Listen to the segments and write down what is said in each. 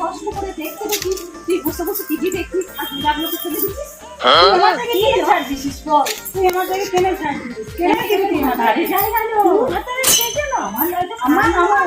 কষ্ট করে দেখতে দেখি তুই বসে বসে টিভি দেখবি আর গানগুলো চলে দিচ্ছিস আমার আমার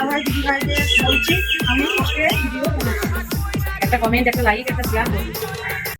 দাদাভাই দিদিভাইদের বলছি আমি ওকে একটা কমেন্ট একটা লাইক একটা শেয়ার করব